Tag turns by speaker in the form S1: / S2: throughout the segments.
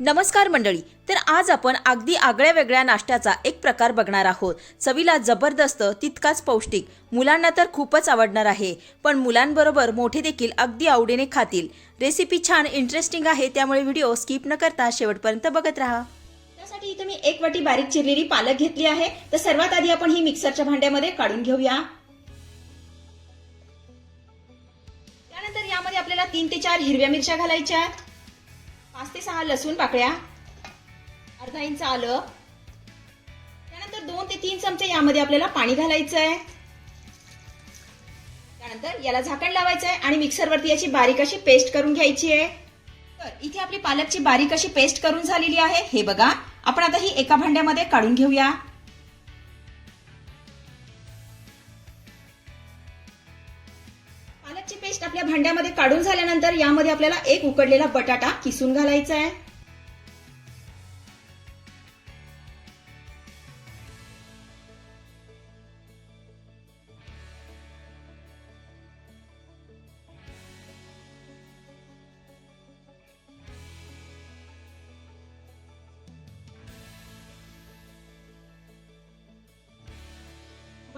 S1: नमस्कार मंडळी तर आज आपण अगदी आगळ्या वेगळ्या नाश्त्याचा एक प्रकार बघणार आहोत. चवीला जबरदस्त तितकाच पौष्टिक. मुलांना तर खूपच आवडणार आहे पण मुलांबरोबर मोठे देखील अगदी आवडीने खातील. रेसिपी छान इंटरेस्टिंग आहे त्यामुळे व्हिडिओ स्किप न करता शेवटपर्यंत बघत राहा.
S2: त्यासाठी इथे मी एक वाटी बारीक चिरलेली पालक घेतली आहे. तर सर्वात आधी आपण ही मिक्सरच्या भांड्यामध्ये काढून घेऊया. त्यानंतर यामध्ये आपल्याला तीन ते चार हिरव्या मिरच्या घालायच्या आहेत. पाच ते सहा लसूण पाकळ्या अर्धा इंच आलं. त्यानंतर दोन ते तीन चमचे यामध्ये आपल्याला पाणी घालायचं आहे त्यानंतर याला झाकण लावायचं आहे आणि मिक्सरवरती याची बारीक अशी पेस्ट करून घ्यायची आहे. तर इथे आपली पालकची बारीक अशी पेस्ट करून झालेली आहे. हे बघा आपण आता ही एका भांड्यामध्ये काढून घेऊया. पेस्ट आपल्या भांड्यामध्ये काढून झाल्यानंतर यामध्ये आपल्याला एक उकडलेला बटाटा किसून घालायचा आहे.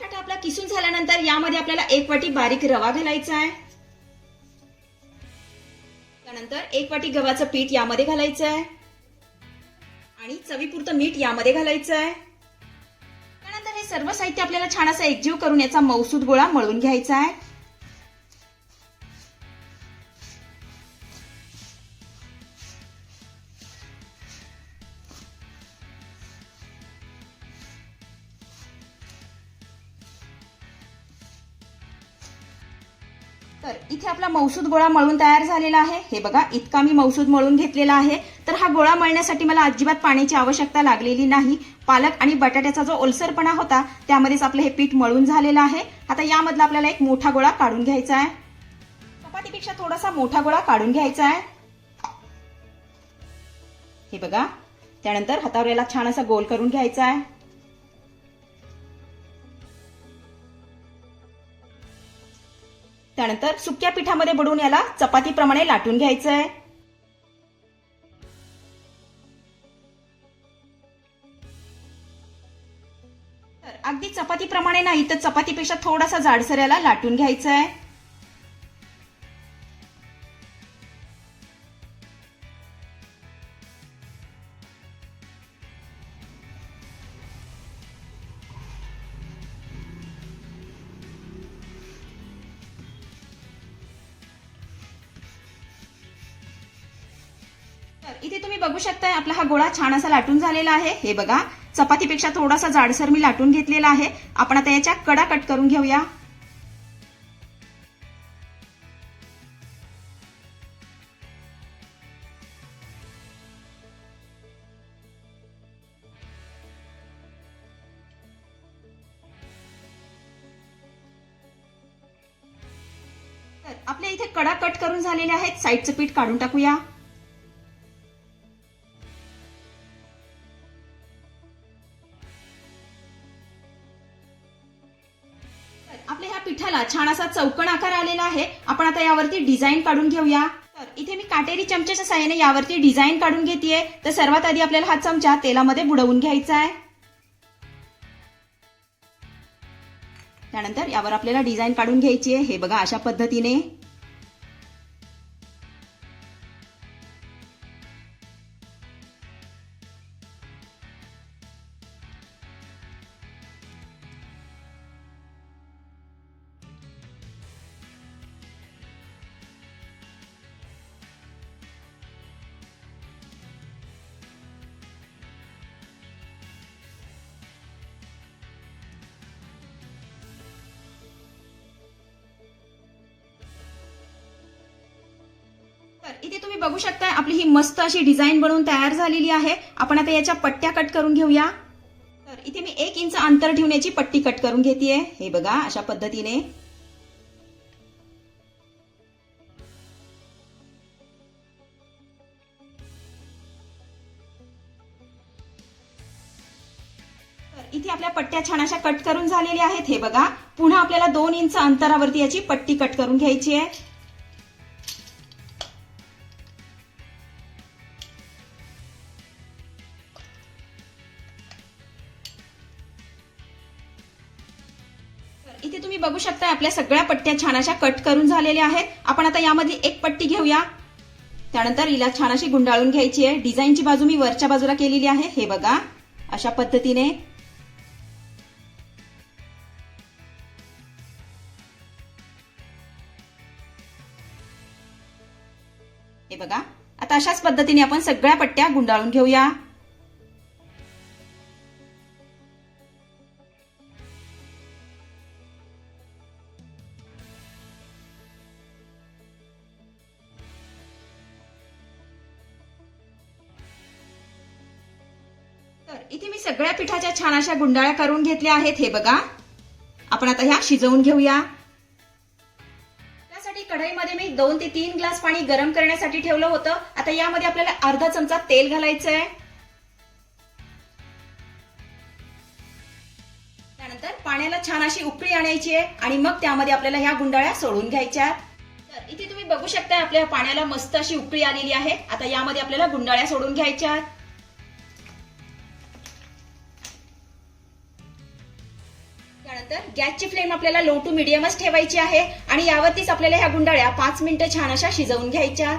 S2: बटाटा आपला किसून झाल्यानंतर यामध्ये आपल्याला एक वाटी बारीक रवा घालायचा आहे. त्यानंतर एक वाटी गव्हाचं पीठ यामध्ये घालायचं आहे. आणि चवीपुरतं मीठ यामध्ये घालायचं आहे. त्यानंतर हे सर्व साहित्य आपल्याला छान असं एकजीव करून याचा मौसूद गोळा मळून घ्यायचा आहे. तर इथे आपला मौसूद गोळा मळून तयार झालेला आहे. हे बघा इतका मी मौसूद मळून घेतलेला आहे. तर हा गोळा मळण्यासाठी मला अजिबात पाण्याची आवश्यकता लागलेली नाही. पालक आणि बटाट्याचा जो ओलसरपणा होता त्यामध्येच आपलं हे पीठ मळून झालेलं आहे. आता यामधला आपल्याला एक मोठा गोळा काढून घ्यायचा आहे. चपातीपेक्षा थोडासा मोठा गोळा काढून घ्यायचा आहे. हे बघा त्यानंतर हातावर याला छान असा गोल करून घ्यायचा आहे. त्यानंतर सुक्या पिठामध्ये बुडवून याला चपातीप्रमाणे लाटून घ्यायचं आहे तर अगदी चपातीप्रमाणे नाही तर चपातीपेक्षा थोडासा जाडसर याला लाटून घ्यायचं आहे तर इथे तुम्ही बघू शकताय आपला हा गोळा छान असा लाटून झालेला आहे. हे बघा चपातीपेक्षा थोडासा जाडसर मी लाटून घेतलेला आहे. आपण आता याच्या कडा कट करून घेऊया. तर आपल्या इथे कडा कट करून झालेले आहेत. साईडचं पीठ काढून टाकूया. छान असा चौकण आकार आलेला आहे. आपण आता यावरती डिझाईन काढून घेऊया. तर इथे मी काटेरी चमच्याच्या साह्याने यावरती डिझाईन काढून घेतेय. तर सर्वात आधी आपल्याला हा चमचा तेलामध्ये बुडवून घ्यायचा आहे. त्यानंतर यावर आपल्याला डिझाईन काढून घ्यायची आहे. हे बघा अशा पद्धतीने. इथे तुम्ही बघू शकता आपली ही मस्त अशी डिझाईन बनवून तयार झालेली आहे. आपण आता याच्या पट्ट्या कट करून घेऊया. तर इथे मी एक इंच अंतर ठेवून याची पट्टी कट करून घेते हे बघा अशा पद्धतीने. इथे आपल्या पट्ट्या छान अशा कट करून झालेल्या आहेत. हे बघा पुन्हा आपल्याला दोन इंच अंतरावरती याची पट्टी कट करून घ्यायची आहे. तुम्ही बघू शकता आपल्या सगळ्या पट्ट्या छान अशा कट करून झालेल्या आहेत. आपण आता यामधली एक पट्टी घेऊया. त्यानंतर हिला छान अशी गुंडाळून घ्यायची आहे. डिझाईनची बाजू मी वरच्या बाजूला केलेली आहे. हे बघा. अशा पद्धतीने. हे बघा. आता अशाच पद्धतीने आपण सगळ्या पट्ट्या गुंडाळून घेऊया. इथे मी सगळ्या पिठाच्या छान अशा गुंडाळ्या करून घेतल्या आहेत. हे बघा. आपण आता ह्या शिजवून घेऊया. त्यासाठी कढईमध्ये मी दोन ते तीन ग्लास पाणी गरम करण्यासाठी ठेवलं होतं. आता यामध्ये आपल्याला अर्धा चमचा तेल घालायचं आहे त्यानंतर पाण्याला छान अशी उकळी आणायची आहे आणि मग त्यामध्ये आपल्याला ह्या गुंडाळ्या सोडून घ्यायच्या तर इथे तुम्ही बघू शकता आपल्या पाण्याला मस्त अशी उकळी आलेली आहे. आता यामध्ये आपल्याला गुंडाळ्या सोडून घ्यायच्या त्यानंतर गॅसची फ्लेम आपल्याला लो टू मिडियमच ठेवायची आहे आणि यावरतीच आपल्याला ह्या गुंडाळ्या पाच मिनिटं छान अशा शिजवून घ्यायच्या.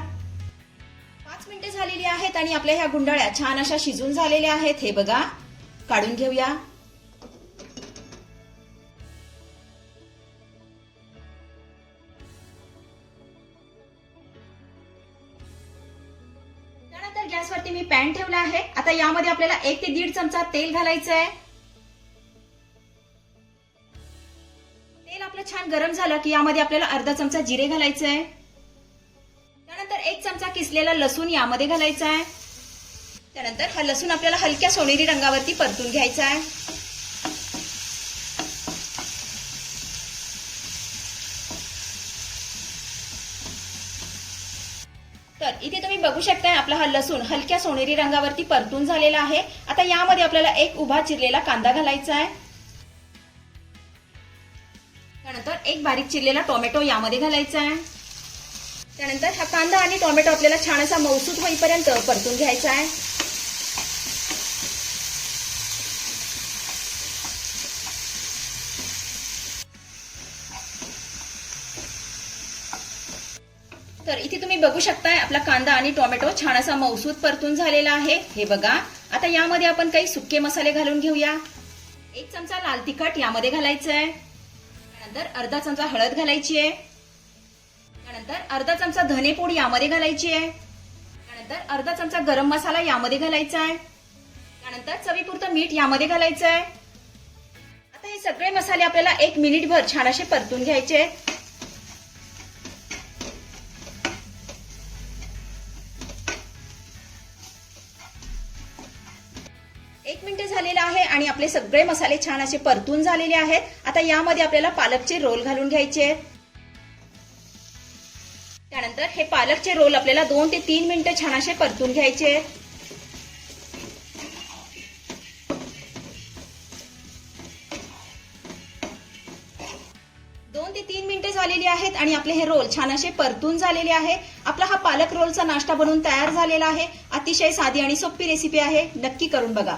S2: पाच मिनिटं झालेली आहेत आणि आपल्या ह्या गुंडाळ्या छान अशा शिजून झालेल्या आहेत. हे बघा काढून घेऊया. त्यानंतर गॅसवरती मी पॅन ठेवला आहे. आता यामध्ये आपल्याला एक ते दीड चमचा तेल घालायचं आहे आपलं छान गरम झालं की यामध्ये आपल्याला अर्धा चमचा जिरे घालायचं आहे त्यानंतर एक चमचा किसलेला लसूण यामध्ये घालायचा आहे त्यानंतर हा लसूण आपल्याला हलक्या सोनेरी रंगावरती परतून घ्यायचा आहे तर इथे तुम्ही बघू शकताय आपला हा लसूण हलक्या सोनेरी रंगावरती परतून झालेला आहे. आता यामध्ये आपल्याला एक उभा चिरलेला कांदा घालायचा आहे त्यानंतर एक बारीक चिरलेला टोमॅटो यामध्ये घालायचा आहे. त्यानंतर हा कांदा आणि टोमॅटो आपल्याला छान असा मौसूद होईपर्यंत परतून घ्यायचा आहे. तर इथे तुम्ही बघू शकताय आपला कांदा आणि टोमॅटो छान असा मौसूद परतून झालेला आहे. हे बघा आता यामध्ये आपण काही सुके मसाले घालून घेऊया. एक चमचा लाल तिखट यामध्ये घालायचं आहे त्यानंतर अर्धा चमचा हळद घालायची आहे. त्यानंतर अर्धा चमचा धनेपूड यामध्ये घालायची आहे. त्यानंतर अर्धा चमचा गरम मसाला यामध्ये घालायचा आहे. त्यानंतर चवीपुरतं मीठ यामध्ये घालायचं आहे. आता हे सगळे मसाले आपल्याला एक मिनिटभर छान असे परतून घ्यायचे आहेत. एक मिनिट झालेलं आहे आणि आपले सगळे मसाले छान असे परतून झालेले आहेत. आता यामध्ये आपल्याला पालकचे रोल घालून घ्यायचे. आहेत त्यानंतर हे पालकचे रोल आपल्याला दोन ते तीन मिनिटं छान असे परतून घ्यायचे. आहेत दोन ते तीन मिनिटं झालेली आहेत आणि आपले हे रोल छान असे परतून झालेले आहे. आपला हा पालक रोलचा नाश्ता बनवून तयार झालेला आहे. अतिशय साधी आणि सोपी रेसिपी आहे. नक्की करून बघा.